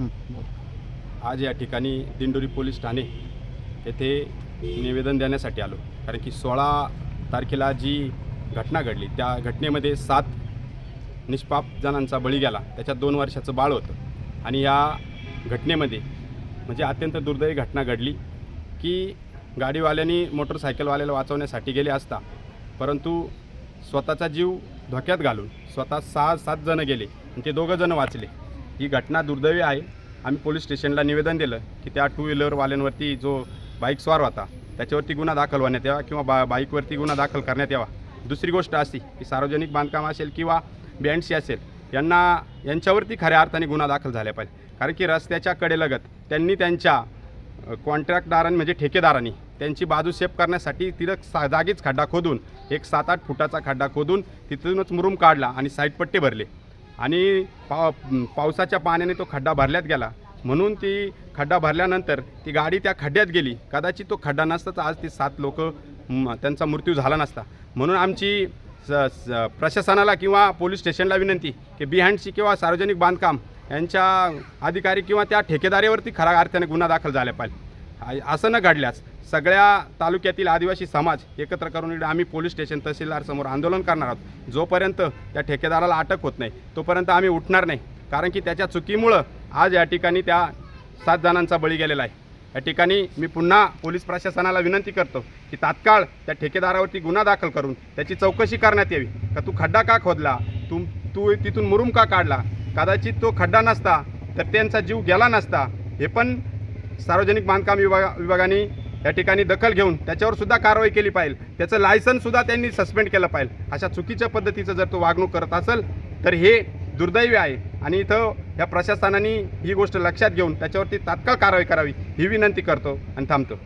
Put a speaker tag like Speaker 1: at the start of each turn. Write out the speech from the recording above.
Speaker 1: आज या ठिकाणी दिंडोरी पोलीस ठाणे येथे निवेदन देण्यासाठी आलो. कारण की सोळा तारखेला जी घटना घडली त्या घटनेमध्ये सात निष्पाप जणांचा बळी गेला. त्याच्यात दोन वर्षाचं बाळ होतं. आणि या घटनेमध्ये म्हणजे अत्यंत दुर्दैवी घटना घडली की गाडीवाल्यांनी मोटरसायकलवाल्याला वाचवण्यासाठी गेले असता परंतु स्वतःचा जीव धोक्यात घालून स्वतः सहा सात जणं गेले आणि ते दोघं जणं वाचले. ही घटना दुर्दैवी आहे. आम्ही पोलीस स्टेशनला निवेदन दिलं की त्या टू व्हीलरवाल्यांवरती जो बाईक स्वार होता त्याच्यावरती गुन्हा दाखल होण्यात यावा किंवा बा बाईकवरती गुन्हा दाखल करण्यात यावा. दुसरी गोष्ट अशी की सार्वजनिक बांधकाम असेल किंवा बँडशी असेल यांना यांच्यावरती खऱ्या अर्थाने गुन्हा दाखल झाला पाहिजे. कारण की रस्त्याच्या कडेलगत त्यांनी त्यांच्या कॉन्ट्रॅक्टदारांनी म्हणजे ठेकेदारांनी त्यांची बाजू सेफ करण्यासाठी तिथं सा जागीच खड्डा खोदून एक सात आठ फुटाचा खड्डा खोदून तिथूनच मुरुम काढला आणि साईडपट्टे भरले. आणि पा पावसाच्या पाण्याने तो खड्डा भरल्यात गेला. म्हणून ती खड्डा भरल्यानंतर ती गाडी त्या खड्ड्यात गेली. कदाचित तो खड्डा नसताच आज ते सात लोक त्यांचा मृत्यू झाला नसता. म्हणून आमची स प्रशासनाला किंवा पोलीस स्टेशनला विनंती की बिहांडची किंवा सार्वजनिक बांधकाम यांच्या अधिकारी किंवा त्या ठेकेदारीवरती खऱ्या अर्थाने गुन्हा दाखल झाला पाहिजे. असं न घडल्यास सगळ्या तालुक्यातील आदिवासी समाज एकत्र करून इकडे आम्ही पोलीस स्टेशन तहसीलदारसमोर आंदोलन करणार आहोत. जोपर्यंत त्या ठेकेदाराला अटक होत नाही तोपर्यंत आम्ही उठणार नाही. कारण की त्याच्या चुकीमुळं आज या ठिकाणी त्या सात जणांचा बळी गेलेला आहे. या ठिकाणी मी पुन्हा पोलीस प्रशासनाला विनंती करतो की तात्काळ त्या ठेकेदारावरती गुन्हा दाखल करून त्याची चौकशी करण्यात यावी. का तू खड्डा का खोदला? तू तू तिथून मुरुम का काढला? कदाचित तो खड्डा नसता तर त्यांचा जीव गेला नसता. हे पण सार्वजनिक बांधकाम विभाग विभागाने या ठिकाणी दखल घेऊन त्याच्यावर सुद्धा कारवाई केली पाहिजे. त्याचं लायसनसुद्धा त्यांनी सस्पेंड केलं पाहिजे. अशा चुकीच्या पद्धतीचं जर तो वागणूक करत असेल तर हे दुर्दैवी आहे. आणि इथं या प्रशासनाने ही गोष्ट लक्षात घेऊन त्याच्यावरती तात्काळ कारवाई करावी ही विनंती करतो आणि थांबतो.